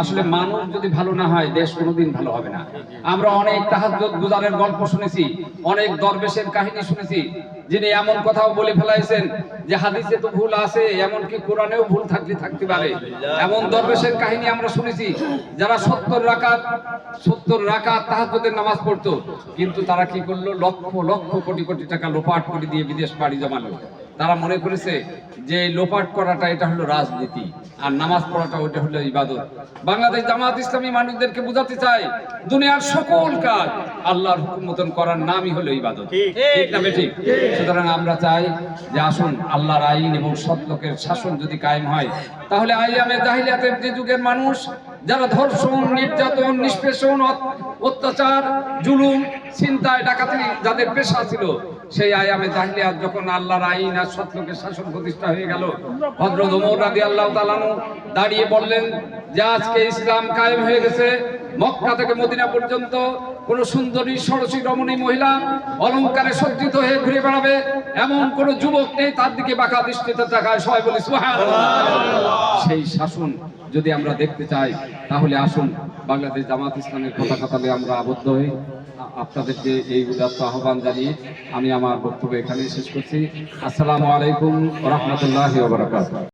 আসলে মানুষ যদি ভালো না হয়, দেশ কোনোদিন ভালো হবে না। আমরা অনেক তাহাজ্জুদ গুজারের গল্প শুনেছি, অনেক দরবেশের কাহিনী শুনেছি, যিনি এমন কথাও বলে ফেলাইছেন যে হাদিসে তো ভুল আছে, এমনকি কোরআনেও ভুল থাকলে থাকতে পারে। এমন দরবেশের কাহিনী আমরা শুনেছি, যারা সত্তর রাকাত সত্তর রাকাত তাহাজ্জুদের নামাজ পড়তো, কিন্তু তারা কি করল? লক্ষ লক্ষ কোটি কোটি টাকা লোপাট করে দিয়ে বিদেশ বাড়ি জমালো। তারা মনে করেছে যে লোপাট করাটা এটা হলো রাজনীতি আর নামাজ পড়াটা ওটা হলো ইবাদত। বাংলাদেশ জামাত ইসলামী মানুষদেরকে বোঝাতে চাই দুনিয়ার সকল কাজ আল্লাহর হুকুম মতন করার নামই হলো ইবাদত। ঠিক। না ঠিক। সুতরাং আমরা চাই যে আসুন আল্লাহর আইন এবং সৎলোকের শাসন যদি কায়েম হয় তাহলে আইয়ামে জাহিলিয়াতের যে যুগের মানুষ যারা ধর্ষণ নির্যাতন নিষ্পেষণ অত- অত্যাচার জুলুম চিন্তায় ডাকাতি যাদের পেশা ছিল, সেই আয়ামে জাহিলিয়াত যখন আল্লাহর আইন আর সত্যকে শাসন প্রতিষ্ঠা হয়ে গেল, হযরত ওমর রাদিয়াল্লাহু তাআলাহু দাঁড়িয়ে বললেন, যে আজকে ইসলাম কায়েম হয়ে গেছে মক্কা থেকে মদিনা পর্যন্ত কোন সুন্দরী সরসী রমণী মহিলা অলংকারে সজ্জিত হয়ে ঘুরে বেড়াবে, এমন কোন যুবক নেই তার দিকে বাঁকা দৃষ্টিতে তাকায়। সবাই বলি সেই শাসন যদি আমরা দেখতে চাই, তাহলে আসুন, বাংলাদেশ জামাত ইসলামের পতাকা তলে আমরা আবদ্ধ হই। আপনাদেরকে এই উদাত্ত আহ্বান জানিয়ে আমি আমার বক্তব্য এখানেই শেষ করছি। আসসালামু আলাইকুম রহমতুল্লাহ